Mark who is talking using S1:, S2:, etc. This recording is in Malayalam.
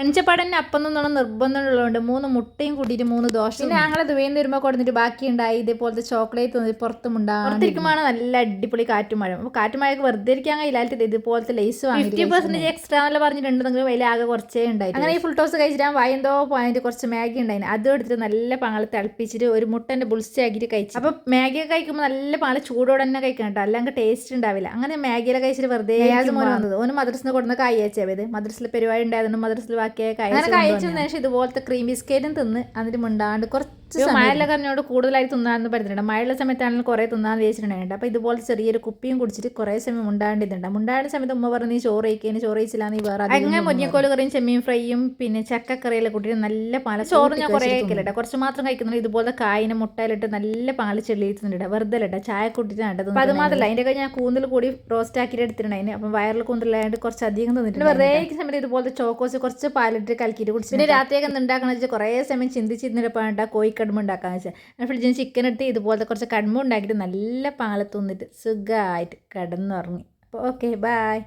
S1: എണിച്ചപ്പാടന്നെ അപ്പം നിന്നോണം നിർബന്ധമുള്ളതുകൊണ്ട് മൂന്ന് മുട്ടയും കൂട്ടിയിട്ട് മൂന്ന് ദോശ പിന്നെ ഞങ്ങളെ ദുബൈന്ന് വരുമ്പോൾ കൊടുത്തിട്ട് ബാക്കി ഉണ്ടായി ഇതേപോലത്തെ ചോക്ലേറ്റ് തന്നിട്ട് പുറത്തും ഉണ്ടാകും നല്ല അടിപൊളി കാറ്റും മഴ അപ്പോൾ കാറ്റും മഴയൊക്കെ വെറുതെ ഇരിക്കാൻ കഴിയില്ലാത്ത ഇതുപോലത്തെ ലേസ് വാങ്ങി ഫിഫ്റ്റി പെർസെന്റേജ് എക്സ്ട്രാ എന്നല്ല പറഞ്ഞിട്ടുണ്ടെങ്കിൽ വില ആകെ കുറച്ചേ ഉണ്ടായി അങ്ങനെ ഈ ഫുൾ ടോസ് കഴിച്ചിട്ട് വയന്തോ പോയിട്ട് കുറച്ച് മാഗി ഉണ്ടായി അതും എടുത്തിട്ട് നല്ല പാങ്ങൾ തിളപ്പിച്ചിട്ട് ഒരു മുട്ടന്റെ ബുൾസ് ആക്കിയിട്ട് കഴിച്ചു. അപ്പോൾ മാഗി ഒക്കെ കഴിക്കുമ്പോൾ നല്ല പാൽ ചൂടോടെ തന്നെ കഴിക്കണം കേട്ടോ. അല്ലെങ്കിൽ ടേസ്റ്റ് ഉണ്ടാവില്ല. അങ്ങനെ മാഗിയിലെ കഴിച്ചിട്ട് വെറുതെ വന്നത്. ഓന് മദ്രസിന് കൊടുന്ന കായ് അയച്ചത് മദ്രസിൽ പരിപാടി ഉണ്ടായതുകൊണ്ട് മദ്രസിൽ ബാക്കിയായ കായ് അങ്ങനെ കഴിച്ചതിന് ശേഷം ഇതുപോലത്തെ ക്രീം ബിസ്ക്കറ്റും തിന്ന് അതിന് മിണ്ടാണ്ട് കുറച്ച് മഴയുള്ള കറിഞ്ഞോട് കൂടുതലായി തിന്നാന്ന് പറഞ്ഞിട്ടുണ്ട് മഴയുള്ള സമയത്താണെങ്കിലും കുറേ തിന്നാന്ന് വിചാരിച്ചിട്ടുണ്ടായിട്ട് അപ്പോൾ ഇതുപോലെ ചെറിയൊരു കുപ്പിയും കുടിച്ചിട്ട് കുറേ സമയം മുണ്ടാണ്ടിട്ടുണ്ട് മുണ്ടാണ്ട സമയത്ത് ഉമ്മ പറഞ്ഞ് നീ ചോറ് കഴിക്കാൻ ചോറ് കഴിച്ചില്ല നീ വേറെ അങ്ങനെ മുരിങ്ങക്കോൽ കറിയും ചെമ്മീൻ ഫ്രൈയും പിന്നെ ചക്കക്കറിയിലെ കുട്ടിയും നല്ല പാല ചോറ് ഞാൻ കുറേ കഴിക്കലട്ടെ കുറച്ച് മാത്രം കഴിക്കുന്നുണ്ട് ഇതുപോലെ കായിനെ മുട്ടയിലിട്ട് നല്ല പാൽ ചെളിയിട്ടുണ്ട് വെറുതെ ഇല്ല ചായ കൂട്ടിട്ട് നട്ടത് അത് മാത്രമല്ല അതിന്റെ കഴിഞ്ഞ് ഞാൻ കൂന്തൽ കൂടി റോസ്റ്റ് ആക്കിയിട്ട് എടുത്തിട്ടുണ്ടായിരുന്നു അപ്പം വയറിൽ കൂന്തലായിട്ട് കുറച്ച് അധികം തന്നിട്ടുണ്ട് വെറുതെ സമയത്ത് ഇതുപോലത്തെ ചോക്കോസ് കുറച്ച് പാലിട്ട് കലക്കിയിട്ട് കുടിച്ചു പിന്നെ രാത്രിയൊക്കെ ഉണ്ടാക്കണമെന്ന് വെച്ചാൽ കുറേ സമയം ചിന്തിച്ചിരുന്നിട്ട് കോഴിക്കടുമ്പ് ഉണ്ടാക്കാന്ന് വെച്ചാൽ ഫ്രിഡ്ജിൽ ചിക്കൻ എടുത്ത് ഇതുപോലത്തെ കുറച്ച് കടുമ്പ് ഉണ്ടാക്കിയിട്ട് നല്ല പാലത്ത് തിന്നിട്ട് സുഖമായിട്ട് കിടന്നുറങ്ങി. അപ്പോൾ ഓക്കെ ബായ്